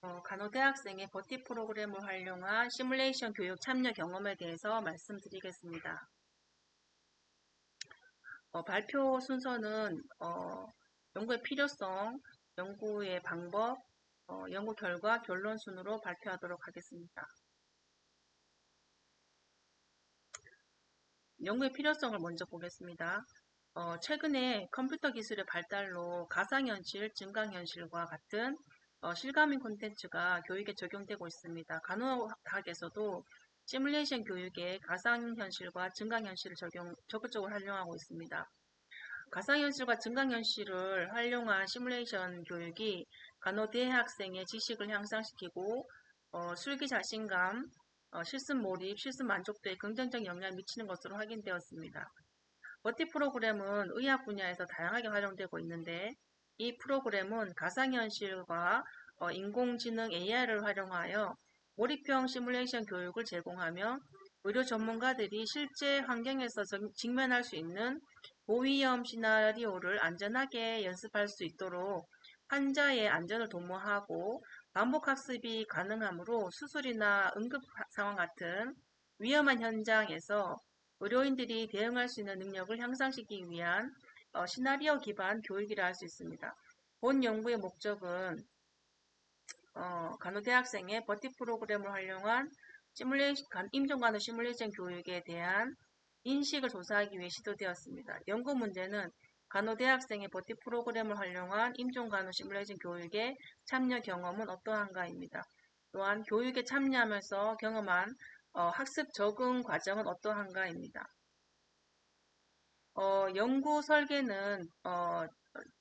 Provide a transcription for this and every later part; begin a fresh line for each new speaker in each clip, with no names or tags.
어, 간호대학생의 버티 프로그램을 활용한 시뮬레이션 교육 참여 경험에 대해서 말씀드리겠습니다. 어, 발표 순서는 어, 연구의 필요성, 연구의 방법, 어, 연구 결과, 결론 순으로 발표하도록 하겠습니다. 연구의 필요성을 먼저 보겠습니다. 어, 최근에 컴퓨터 기술의 발달로 가상현실, 증강현실과 같은 어, 실감인 콘텐츠가 교육에 적용되고 있습니다. 간호학에서도 시뮬레이션 교육에 가상현실과 증강현실을 적용, 적극적으로 활용하고 있습니다. 가상현실과 증강현실을 활용한 시뮬레이션 교육이 간호대 학생의 지식을 향상시키고 어, 술기 자신감, 어, 실습 몰입, 실습 만족도에 긍정적 영향을 미치는 것으로 확인되었습니다. 버티 프로그램은 의학 분야에서 다양하게 활용되고 있는데 이 프로그램은 가상현실과 어, 인공지능 AI를 활용하여 몰입형 시뮬레이션 교육을 제공하며 의료 전문가들이 실제 환경에서 직면할 수 있는 고위험 시나리오를 안전하게 연습할 수 있도록 환자의 안전을 도모하고 반복학습이 가능하므로 수술이나 응급 상황 같은 위험한 현장에서 의료인들이 대응할 수 있는 능력을 향상시키기 위한 어, 시나리오 기반 교육이라 할 수 있습니다. 본 연구의 목적은 어, 간호대학생의 버티 프로그램을 활용한 시뮬레이션, 임종간호 시뮬레이션 교육에 대한 인식을 조사하기 위해 시도되었습니다. 연구 문제는 간호대학생의 버티 프로그램을 활용한 임종간호 시뮬레이션 교육에 참여 경험은 어떠한가입니다. 또한 교육에 참여하면서 경험한 어, 학습 적응 과정은 어떠한가입니다. 어, 연구 설계는 어,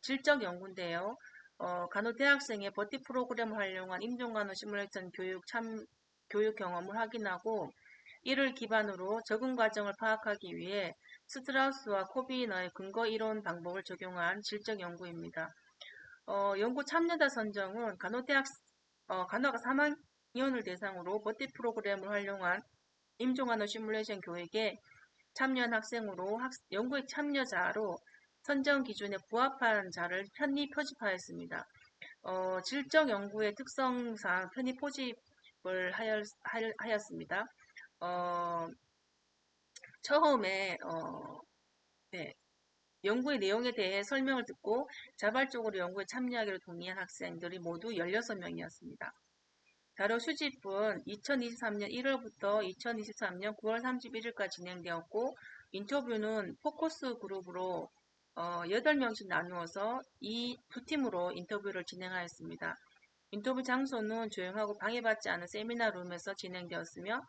질적 연구인데요. 어, 간호 대학생의 버티 프로그램을 활용한 임종간호 시뮬레이션 교육 참 교육 경험을 확인하고 이를 기반으로 적응 과정을 파악하기 위해 스트라우스와 코비너의 근거 이론 방법을 적용한 질적 연구입니다. 어, 연구 참여자 선정은 간호대학 어, 간호가 3학년을 대상으로 버티 프로그램을 활용한 임종간호 시뮬레이션 교육에 참여한 학생으로 학, 연구의 참여자로 선정 기준에 부합한 자를 편입 표집하였습니다. 어, 질적 연구의 특성상 편입 포집을 하였, 하였습니다. 어, 처음에 어, 네, 연구의 내용에 대해 설명을 듣고 자발적으로 연구에 참여하기로 동의한 학생들이 모두 16명이었습니다. 자료 수집은 2023년 1월부터 2023년 9월 31일까지 진행되었고 인터뷰는 포커스 그룹으로 어, 8명씩 나누어서 이 두 팀으로 인터뷰를 진행하였습니다. 인터뷰 장소는 조용하고 방해받지 않은 세미나 룸에서 진행되었으며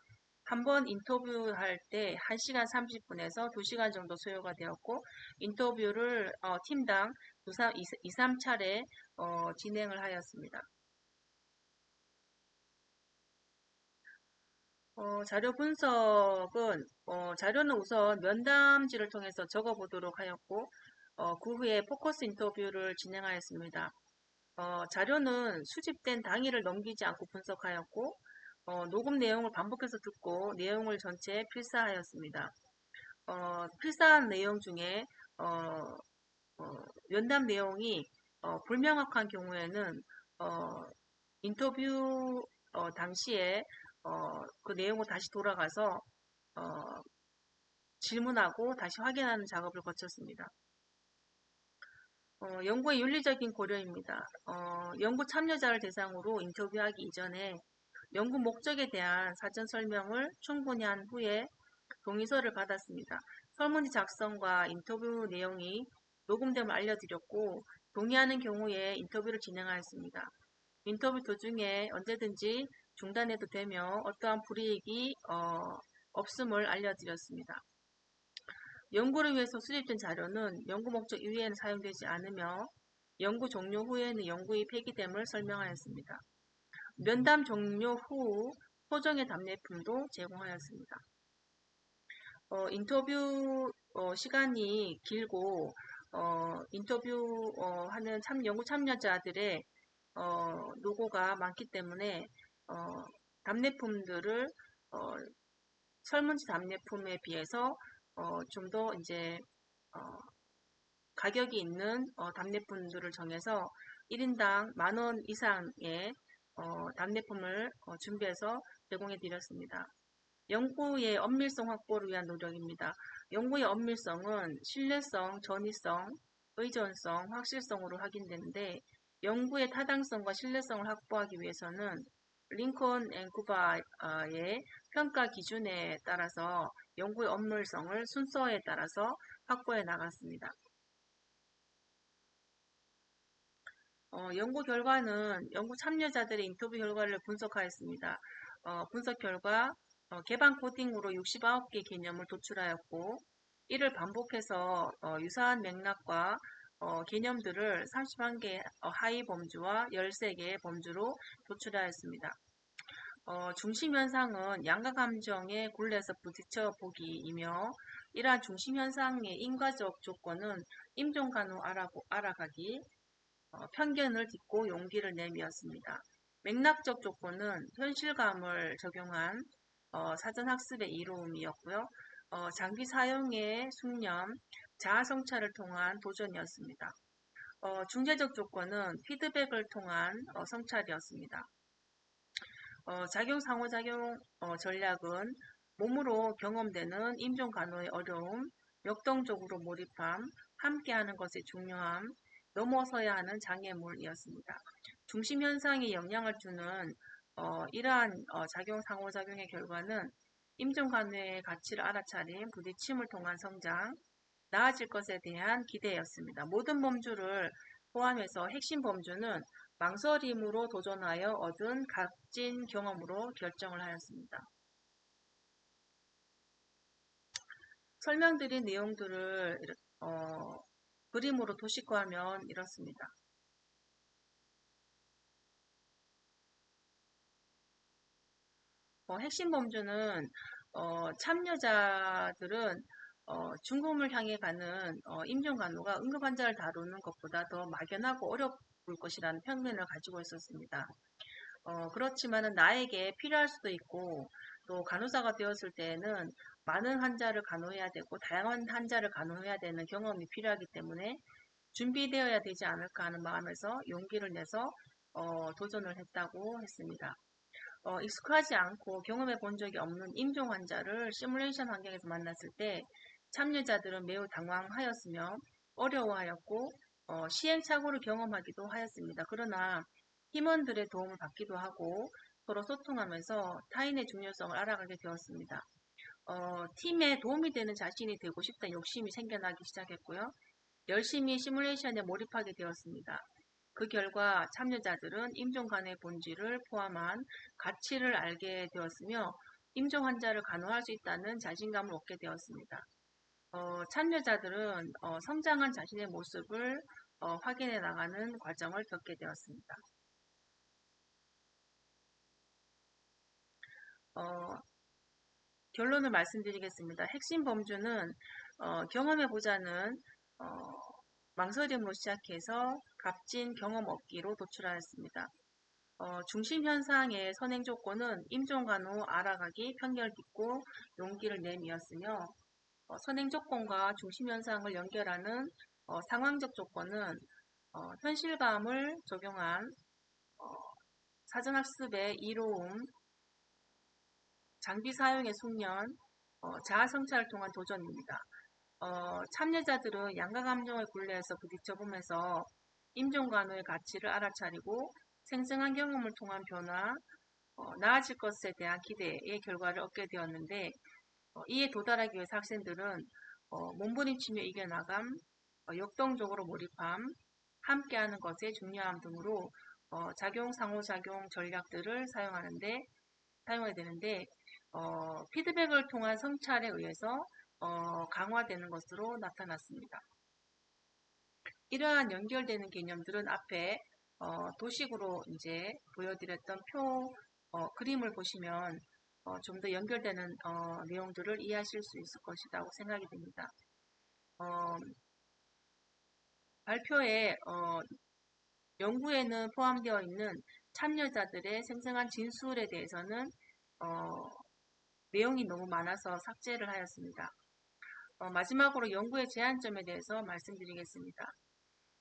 한 번 인터뷰할 때 1시간 30분에서 2시간 정도 소요가 되었고 인터뷰를 어, 팀당 2, 3차례 어, 진행을 하였습니다. 어, 자료 분석은 어, 자료는 우선 면담지를 통해서 적어보도록 하였고 어, 그 후에 포커스 인터뷰를 진행하였습니다. 어, 자료는 수집된 당일을 넘기지 않고 분석하였고 어, 녹음 내용을 반복해서 듣고 내용을 전체 필사하였습니다. 어, 필사한 내용 중에 어, 면담 내용이 불명확한 경우에는 인터뷰 당시에 그 내용을 다시 돌아가서 질문하고 다시 확인하는 작업을 거쳤습니다. 어, 연구의 윤리적인 고려입니다. 어, 연구 참여자를 대상으로 인터뷰하기 이전에 연구 목적에 대한 사전 설명을 충분히 한 후에 동의서를 받았습니다. 설문지 작성과 인터뷰 내용이 녹음됨을 알려드렸고 동의하는 경우에 인터뷰를 진행하였습니다. 인터뷰 도중에 언제든지 중단해도 되며 어떠한 불이익이 어, 없음을 알려드렸습니다. 연구를 위해서 수집된 자료는 연구 목적 이외에는 사용되지 않으며 연구 종료 후에는 연구의 폐기됨을 설명하였습니다. 면담 종료 후 소정의 답례품도 제공하였습니다. 어, 인터뷰 어, 시간이 길고 어, 인터뷰 어, 하는 참, 연구 참여자들의 어, 노고가 많기 때문에 어, 답례품들을 설문지 답례품에 비해서 어, 좀 더 이제 어, 가격이 있는 어, 답례분들을 정해서 1인당 만 원 이상의 어, 답례품을 어, 준비해서 제공해 드렸습니다. 연구의 엄밀성 확보를 위한 노력입니다. 연구의 엄밀성은 신뢰성, 전이성, 의존성, 확실성으로 확인되는데 연구의 타당성과 신뢰성을 확보하기 위해서는 링컨 앤 쿠바의 평가 기준에 따라서 연구의 엄밀성을 순서에 따라서 확보해 나갔습니다. 어, 연구 결과는 연구 참여자들의 인터뷰 결과를 분석하였습니다. 어, 분석 결과 어, 개방 코딩으로 69개 개념을 도출하였고 이를 반복해서 어, 유사한 맥락과 어, 개념들을 31개 어, 하위 범주와 13개의 범주로 도출하였습니다. 어, 중심 현상은 양가 감정의 굴레에서 부딪혀 보기이며 이러한 중심 현상의 인과적 조건은 임종 간호 알아보, 알아가기, 어, 편견을 딛고 용기를 내미었습니다. 맥락적 조건은 현실감을 적용한 어, 사전학습의 이로움이었고요. 어, 장비 사용의 숙련, 자아 성찰을 통한 도전이었습니다. 어, 중재적 조건은 피드백을 통한 어, 성찰이었습니다. 어, 작용 상호작용 어, 전략은 몸으로 경험되는 임종 간호의 어려움, 역동적으로 몰입함, 함께하는 것의 중요함, 넘어서야 하는 장애물이었습니다. 중심 현상에 영향을 주는 어, 이러한 어, 작용 상호작용의 결과는 임종 간호의 가치를 알아차린 부딪힘을 통한 성장, 나아질 것에 대한 기대였습니다. 모든 범주를 포함해서 핵심 범주는 망설임으로 도전하여 얻은 값진 경험으로 결정을 하였습니다. 설명드린 내용들을 어, 그림으로 도식화하면 이렇습니다. 어, 핵심 범주는 어, 참여자들은 어, 중금을 향해 가는 어, 임종간호가 응급환자를 다루는 것보다 더 막연하고 어려울 것이라는 편견을 가지고 있었습니다. 어, 그렇지만 나에게 필요할 수도 있고 또 간호사가 되었을 때에는 많은 환자를 간호해야 되고 다양한 환자를 간호해야 되는 경험이 필요하기 때문에 준비되어야 되지 않을까 하는 마음에서 용기를 내서 어, 도전을 했다고 했습니다. 어, 익숙하지 않고 경험해 본 적이 없는 임종 환자를 시뮬레이션 환경에서 만났을 때 참여자들은 매우 당황하였으며 어려워하였고 어, 시행착오를 경험하기도 하였습니다. 그러나 팀원들의 도움을 받기도 하고 서로 소통하면서 타인의 중요성을 알아가게 되었습니다. 어, 팀에 도움이 되는 자신이 되고 싶다는 욕심이 생겨나기 시작했고요. 열심히 시뮬레이션에 몰입하게 되었습니다. 그 결과 참여자들은 임종 간의 본질을 포함한 가치를 알게 되었으며 임종 환자를 간호할 수 있다는 자신감을 얻게 되었습니다. 어, 참여자들은 어, 성장한 자신의 모습을 어, 확인해 나가는 과정을 겪게 되었습니다. 어, 결론을 말씀드리겠습니다. 핵심 범주는 어, 경험해보자는 어, 망설임으로 시작해서 값진 경험 얻기로 도출하였습니다. 어, 중심 현상의 선행 조건은 임종간호 알아가기, 편결 딛고 용기를 내미었으며 어, 선행 조건과 중심 현상을 연결하는 어, 상황적 조건은 어, 현실감을 적용한 어, 사전학습의 이로움, 장비 사용의 숙련, 어, 자아 성찰을 통한 도전입니다. 어, 참여자들은 양가 감정의 굴레에서 부딪혀보면서 임종간호의 가치를 알아차리고 생생한 경험을 통한 변화, 어, 나아질 것에 대한 기대의 결과를 얻게 되었는데 어, 이에 도달하기 위해서 학생들은 어, 몸부림치며 이겨나감, 어, 역동적으로 몰입함, 함께하는 것의 중요함 등으로 어, 작용 상호작용 전략들을 사용하는데 사용해야 되는데 어, 피드백을 통한 성찰에 의해서 어, 강화되는 것으로 나타났습니다. 이러한 연결되는 개념들은 앞에 어, 도식으로 이제 보여드렸던 표 어, 그림을 보시면 어, 좀 더 연결되는 어, 내용들을 이해하실 수 있을 것이라고 생각이 됩니다. 어, 발표에 연구에는 포함되어 있는 참여자들의 생생한 진술에 대해서는 내용이 너무 많아서 삭제를 하였습니다. 어, 마지막으로 연구의 제한점에 대해서 말씀드리겠습니다.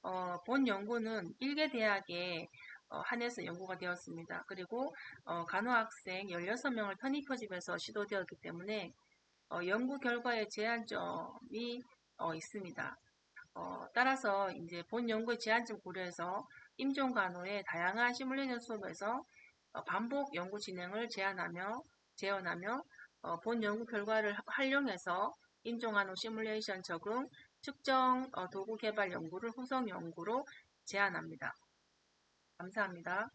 어, 본 연구는 일개 대학의 어, 한해서 연구가 되었습니다. 그리고 어, 간호학생 16명을 편입표집에서 시도되었기 때문에 어, 연구 결과에 제한점이 어, 있습니다. 어, 따라서 이제 본 연구의 제한점 고려해서 임종 간호의 다양한 시뮬레이션 수업에서 어, 반복 연구 진행을 제한하며 재현하며 어, 본 연구 결과를 하- 활용해서 임종 간호 시뮬레이션 적응, 측정 어, 도구 개발 연구를 후속 연구로 제한합니다. 감사합니다.